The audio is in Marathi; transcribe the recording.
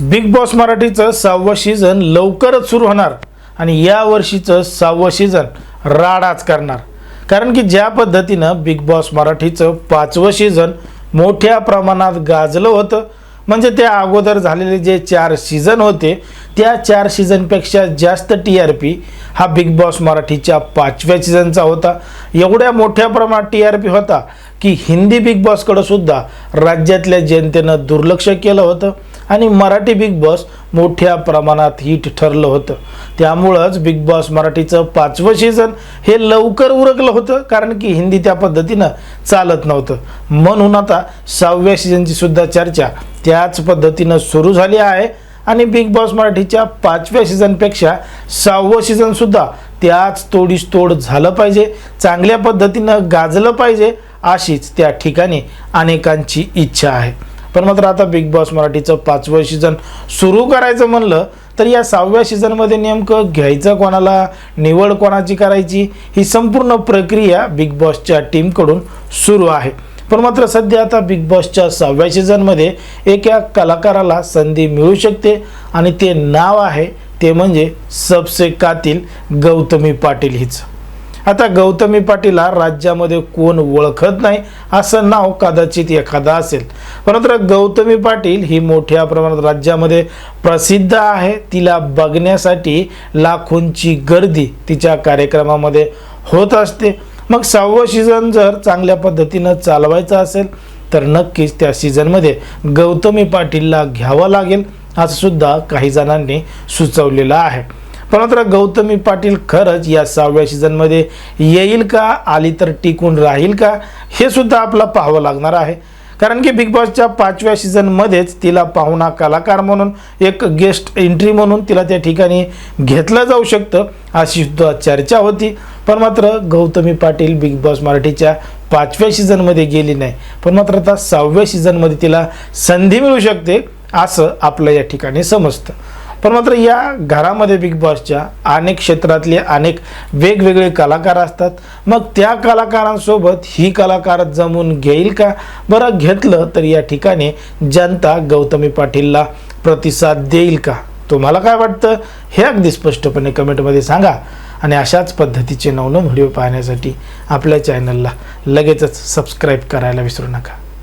बिग बॉस मराठीचं सहावं सीझन लवकरच सुरू होणार आणि या वर्षीचं सहावं सीझन राडाच करणार. कारण की ज्या पद्धतीनं बिग बॉस मराठीचं पाचवं सीझन मोठ्या प्रमाणात गाजलं होतं म्हणजे त्या अगोदर झालेले जे चार सीझन होते त्या चार सीझनपेक्षा जास्त टी आर पी हा बिग बॉस मराठीच्या पाचव्या सीझनचा होता. एवढ्या मोठ्या प्रमाणात टी आर पी होता की हिंदी बिग बॉसकडं सुद्धा राज्यातल्या जनतेनं दुर्लक्ष केलं होतं आणि मराठी बिग बॉस मोठ्या प्रमाणात हिट ठरलं होतं. त्यामुळंच बिग बॉस मराठीचं पाचवं सीझन हे लवकर उरकलं होतं कारण की हिंदी त्या पद्धतीनं चालत नव्हतं. म्हणून आता सहाव्या सीझनची सुद्धा चर्चा त्याच पद्धतीनं सुरू झाली आहे. आणि बिग बॉस मराठीच्या पाचव्या सीझनपेक्षा सहावं सीझनसुद्धा त्याच तोडीस तोड झालं पाहिजे चांगल्या पद्धतीनं गाजलं पाहिजे अशीच त्या ठिकाणी अनेकांची इच्छा आहे. पण मात्र आता बिग बॉस मराठीचं पाचवं सीझन सुरू करायचं म्हणलं तर या सहाव्या सीझनमध्ये नेमकं घ्यायचं कोणाला निवड कोणाची करायची ही संपूर्ण प्रक्रिया बिग बॉसच्या टीमकडून सुरू आहे. पण मात्र सध्या आता बिग बॉसच्या सहाव्या सीझनमध्ये एका कलाकाराला संधी मिळू शकते आणि ते नाव आहे ते म्हणजे सबसे कातील गौतमी पाटील हिचं. आता गौतमी पाटीलला राज्यामध्ये कोण ओळखत नाही असं नाव कदाचित एखादा असेल. परंतु गौतमी पाटील ही मोठ्या प्रमाणात राज्यामध्ये प्रसिद्ध आहे. तिला बघण्यासाठी लाखोंची गर्दी तिच्या कार्यक्रमामध्ये होत असते. मग सहावं सीझन जर चांगल्या पद्धतीनं चालवायचं असेल तर नक्कीच त्या सीझनमध्ये गौतमी पाटीलला घ्यावं लागेल असं सुद्धा काही जणांनी सुचवलेलं आहे. पण मात्र गौतमी पाटील खरंच या सहाव्या सीझनमध्ये येईल का आली तर टिकून राहील का हे सुद्धा आपलं पाहावं लागणार आहे. कारण की बिग बॉसच्या पाचव्या सीझनमध्येच तिला पाहुणा कलाकार म्हणून एक गेस्ट एंट्री म्हणून तिला त्या ठिकाणी घेतलं जाऊ शकतं अशी सुद्धा चर्चा होती. पण मात्र गौतमी पाटील बिग बॉस मराठीच्या पाचव्या सीझनमध्ये गेली नाही. पण मात्र आता सहाव्या सीझनमध्ये तिला संधी मिळू शकते असं आपलं या ठिकाणी समजतं. पण मात्र या घरामध्ये बिग बॉसच्या अनेक क्षेत्रातले अनेक वेगवेगळे कलाकार असतात. मग त्या कलाकारांसोबत ही कलाकार जमून घेईल का? बरं घेतलं तर या ठिकाणी जनता गौतमी पाटीलला प्रतिसाद देईल का? तुम्हाला काय वाटतं? हे अगदी स्पष्टपणे कमेंटमध्ये सांगा. आणि अशाच पद्धतीचे नवनवीन व्हिडिओ पाहण्यासाठी आपल्या चॅनलला लगेचच सबस्क्राईब करायला विसरू नका.